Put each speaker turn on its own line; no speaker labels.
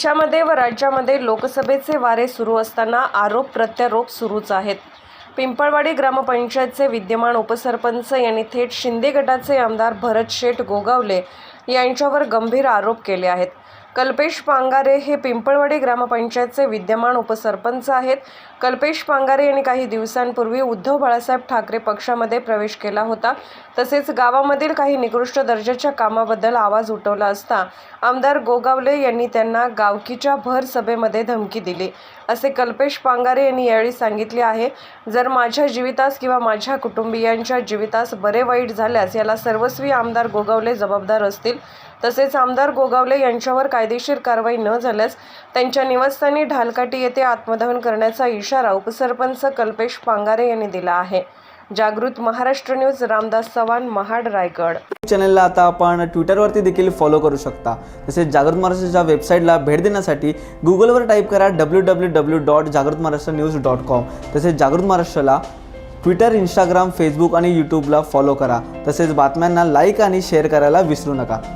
देशामध्ये व राज्यामध्ये लोकसभेचे वारे सुरू असताना आरोप प्रत्यारोप सुरूच आहेत. पिंपळवाडी ग्रामपंचायतचे विद्यमान उपसरपंच यांनी थेट शिंदे गटाचे आमदार भरत शेठ गोगावले यांच्यावर गंभीर आरोप केले आहेत. कल्पेश पांगारे हे पिंपळवाडी ग्रामपंचायतचे विद्यमान उपसरपंच आहेत. कल्पेश पांगारे यांनी काही दिवसांपूर्वी उद्धव बाळासाहेब ठाकरे पक्षामध्ये प्रवेश केला होता. तसेच गावामधील काही निकृष्ट दर्जाच्या कामाबद्दल आवाज उठवला असता आमदार गोगावले यांनी त्यांना गावकीच्या भर सभेमध्ये धमकी दिली. असे कल्पेश पांगारे यांनी यावेळी सांगितले आहे जर माझ्या जीवितास किंवा माझ्या कुटुंबियांच्या जीवितास बरे वाईट झाल्यास याला सर्वस्वी आमदार गोगावले जबाबदार असतील तसेच आमदार गोगावले यांच्यावर कायदेशीर कारवाई न झाल्यास त्यांच्या निवासस्थानी ढालकाटी येथे आत्मदहन करण्याचा इशारा उपसरपंच कल्पेश पांगारे यांनी दिला आहे. जागृत महाराष्ट्र न्यूज रामदास चव्हाण महाड रायगड.
चॅनलला आता आपण ट्विटरवरती देखील फॉलो करू शकता. तसेच जागृत महाराष्ट्राच्या वेबसाईटला भेट देण्यासाठी गुगलवर टाईप करा डब्ल्यू डब्ल्यू डब्ल्यू डॉट जागृत महाराष्ट्र न्यूज डॉट कॉम तसेच जागृत महाराष्ट्राला ट्विटर इंस्टाग्राम फेसबुक आणि यूट्यूबला फॉलो करा. तसेच बातम्यांना लाईक आणि शेअर करायला विसरू नका.